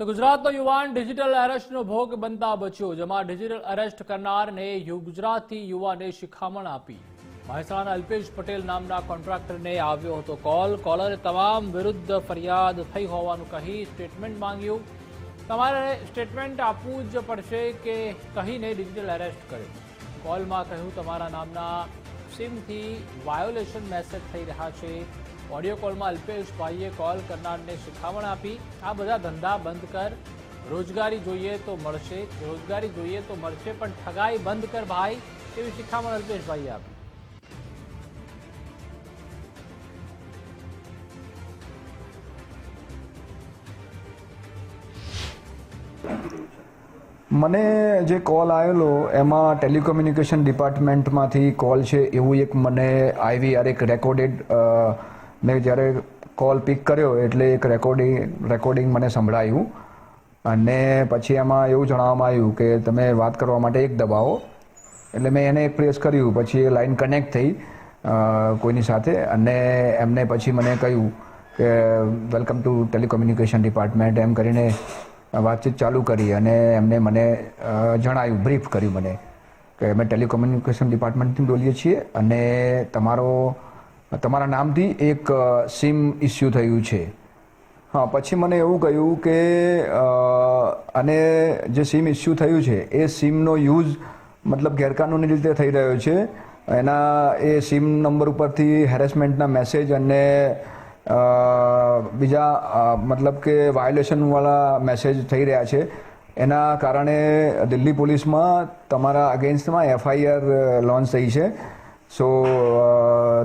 તો ગુજરાતનો યુવાન ડિજિટલ અરેસ્ટનો ભોગ બનતા બચ્યો, જેમાં ડિજિટલ અરેસ્ટ કરનારને ગુજરાતી યુવાને શિખામણ આપી. મહેસાણા અલ્પેશ પટેલ નામના કોન્ટ્રાક્ટરને આવ્યો હતો કોલ. કોલરે તમામ વિરુદ્ધ ફરિયાદ થઈ હોવાનું કહી સ્ટેટમેન્ટ માંગ્યું. તમારે સ્ટેટમેન્ટ આપવું જ પડશે કે કહીને ડિજિટલ અરેસ્ટ કર્યો. કોલમાં કહ્યું, તમારા નામના સિમથી વાયોલેશન મેસેજ થઈ રહ્યા છે. ઓડિયો કોલમાં અલ્પેશભાઈએ કોલ કરનારને શિખામણ આપી, આ બધા ધંધા બંધ કર. રોજગારી જોઈએ તો મળશે, રોજગારી જોઈએ તો મળશે, પણ ઠગાઈ બંધ કર ભાઈ એવી શિખામણ અલ્પેશભાઈએ આપી. મને જે કોલ આવેલો, એમાં ટેલિકોમ્યુનિકેશન ડિપાર્ટમેન્ટમાંથી કોલ છે, એવું એક મને આવી યાર એક રેકોર્ડેડ મેં જ્યારે કોલ પિક કર્યો એટલે એક રેકોર્ડિંગ રેકોર્ડિંગ મને સંભળાયું. અને પછી એમાં એવું જણાવવામાં આવ્યું કે તમે વાત કરવા માટે એક દબાવો. એટલે મેં એને એક પ્રેસ કર્યું, પછી એ લાઈન કનેક્ટ થઈ કોઈની સાથે. અને એમને પછી મને કહ્યું કે વેલકમ ટુ ટેલિકોમ્યુનિકેશન ડિપાર્ટમેન્ટ એમ કરીને વાતચીત ચાલુ કરી અને એમને મને જણાવ્યું બ્રીફ કર્યું મને કે, અમે ટેલિકોમ્યુનિકેશન ડિપાર્ટમેન્ટથી બોલીએ છીએ અને તમારો તમારા નામથી એક સિમ ઇસ્યુ થયું છે. હા, પછી મને એવું કહ્યું કે અને જે સિમ ઇસ્યુ થયું છે, એ સિમનો યુઝ મતલબ ગેરકાનૂની રીતે થઈ રહ્યો છે. એના, એ સિમ નંબર ઉપરથી હેરેસમેન્ટના મેસેજ અને બીજા મતલબ કે વાયોલેશનવાળા મેસેજ થઈ રહ્યા છે. એના કારણે દિલ્હી પોલીસમાં તમારા અગેન્સ્ટમાં એફઆઈઆર લોન્ચ થઈ છે. સો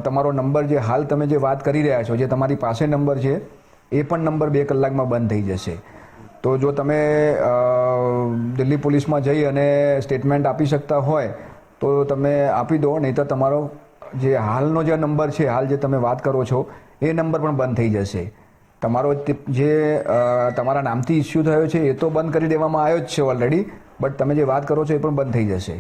તમારો નંબર જે હાલ તમે જે વાત કરી રહ્યા છો, જે તમારી પાસે નંબર છે, એ પણ નંબર બે કલાકમાં બંધ થઈ જશે. તો જો તમે દિલ્હી પોલીસમાં જઈ અને સ્ટેટમેન્ટ આપી શકતા હોય, તો તમે આપી દો નહીં તો તમારો જે હાલનો જે નંબર છે, હાલ જે તમે વાત કરો છો, એ નંબર પણ બંધ થઈ જશે. તમારો જે તમારા નામથી ઇસ્યુ થયો છે, એ તો બંધ કરી દેવામાં આવ્યો જ છે ઓલરેડી, બટ તમે જે વાત કરો છો, એ પણ બંધ થઈ જશે.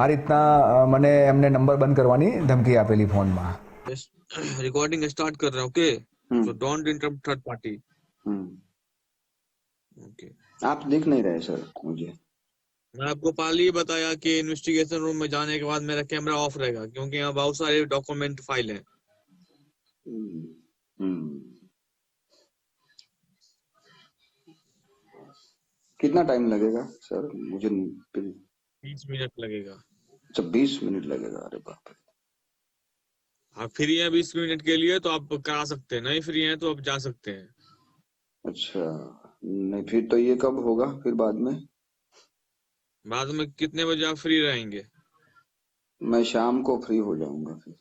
આ રીતના મને એમને નંબર બંધ કરવાની ધમકી આપેલી ફોનમાં. रिकॉर्डिंग स्टार्ट कर रहा हूँ okay. So don't interrupt third party okay आप दिख नहीं रहे सर मुझे। मैं आपको पहले ही बताया कि इन्वेस्टिगेशन रूम में जाने के बाद मेरा कैमरा ऑफ़ रहेगा क्योंकि यहाँ बहुत सारे डॉक्यूमेंट फ़ाइल हैं। हम्म। हम्म। कितना टाइम लगेगा सर? मुझे बीस मिनट लगेगा। अच्छा बीस मिनट लगेगा अरे बाप रे। आप फ्री हैं बीस मिनट के लिए तो आप करा सकते हैं। नहीं फ्री हैं तो आप जा सकते हैं। अच्छा नहीं फिर तो ये कब होगा फिर बाद में? बाद में कितने बजे आप फ्री रहेंगे? मैं शाम को फ्री हो जाऊँगा फिर।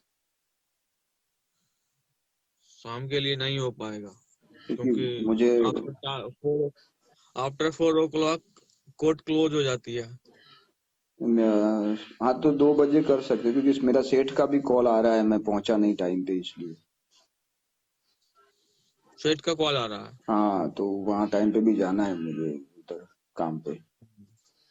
शाम के लिए नहीं हो पाएगा क्योंकि मुझे after four o'clock court close हो जाती है। मैं- हाँ तो दो बजे कर सकते क्योंकि इस- मेरा सेठ का भी कॉल आ रहा है मैं पहुँचा नहीं टाइम पे इसलिए। सेठ का कॉल आ रहा है? हाँ तो वहाँ टाइम पे भी जाना है मुझे उधर काम पे।